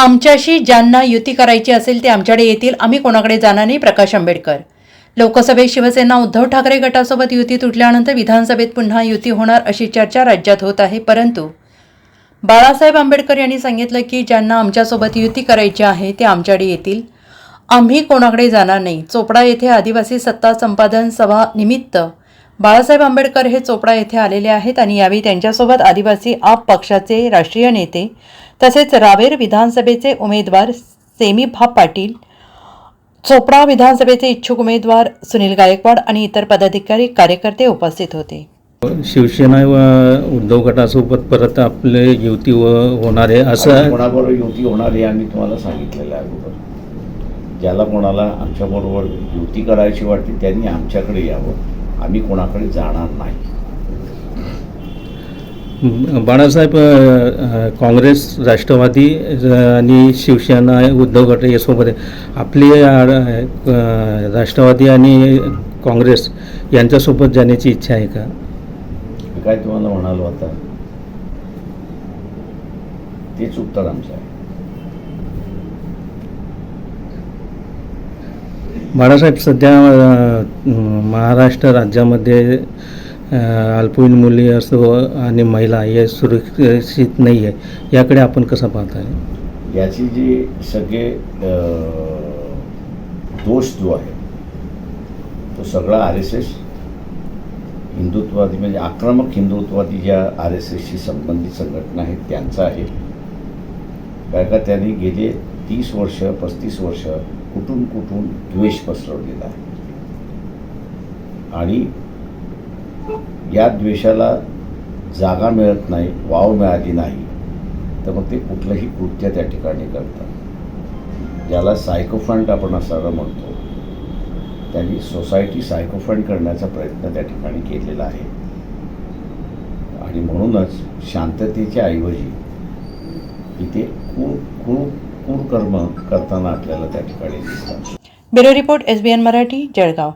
आमच्याशी ज्यांना युती करायची असेल ते आमच्याकडे येतील. आम्ही कोणाकडे जाणार नाही? प्रकाश आंबेडकर. लोकसभेत शिवसेना उद्धव ठाकरे गटासोबत युती तुटल्यानंतर विधानसभेत पुन्हा युती होणार अशी चर्चा राज्यात होत आहे. परंतु बाळासाहेब आंबेडकर यांनी सांगितलं की ज्यांना आमच्यासोबत युती करायची आहे ते आमच्याकडे येतील. आम्ही कोणाकडे जाणार नाही? चोपडा येथे आदिवासी सत्ता संपादन सभा निमित्त बाळासाहेब आंबेडकर हे चोपडा येथे आलेले आहेत आणि यावेळी त्यांच्यासोबत आदिवासी आप पक्षाचे राष्ट्रीय नेते तसेच रावेर विधानसभेचे उमेदवार सेमीभा पाटील चोपडा विधानसभेचे इच्छुक उमेदवार सुनील गायकवाड आणि इतर पदाधिकारी कार्यकर्ते उपस्थित होते. शिवसेना व उद्धव गटासोबत परत आपले युती व होणार आहे असं कोणाबरोबर युती होणार हे आम्ही तुम्हाला सांगितलेलं आहे अगोदर. ज्याला कोणाला आमच्याबरोबर युती करायची वाटते त्यांनी आमच्याकडे यावं. आम्ही कोणाकडे जाणार नाही. बाळासाहेब काँग्रेस राष्ट्रवादी आणि शिवसेना उद्धव गट यासोबत. आपली राष्ट्रवादी आणि काँग्रेस यांच्यासोबत जाण्याची इच्छा आहे का? काय तुम्हाला म्हणालो आता? तेच उत्तर आमचं आहे. बाळासाहेब सध्या महाराष्ट्र राज्यामध्ये अल्पवयीन मुली असो आणि महिला हे सुरक्षित नाही आहे. याकडे आपण कसं पाहताय? याची जी सगळे दोष जो आहे तो सगळा आर एस एस हिंदुत्ववादी म्हणजे आक्रमक हिंदुत्ववादी ज्या आर एस एसशी संबंधित संघटना आहेत त्यांचा आहे. कारण का त्यांनी गेले तीस वर्ष पस्तीस वर्ष कुठून कुठून द्वेष पसरवलेला आहे. आणि या द्वेषाला जागा मिळत नाही वाव मिळाली नाही तर मग ते कुठलंही कृत्य त्या ठिकाणी करतात. ज्याला सायकोफंड आपण असायला म्हणतो त्यांनी सोसायटी सायकोफंड करण्याचा प्रयत्न त्या ठिकाणी केलेला आहे. आणि म्हणूनच शांततेच्या ऐवजी इथे खूप खूप क्रूर करताना आपल्याला त्या ठिकाणी दिसतात. Bureau report S B N Marathi Jalgaon.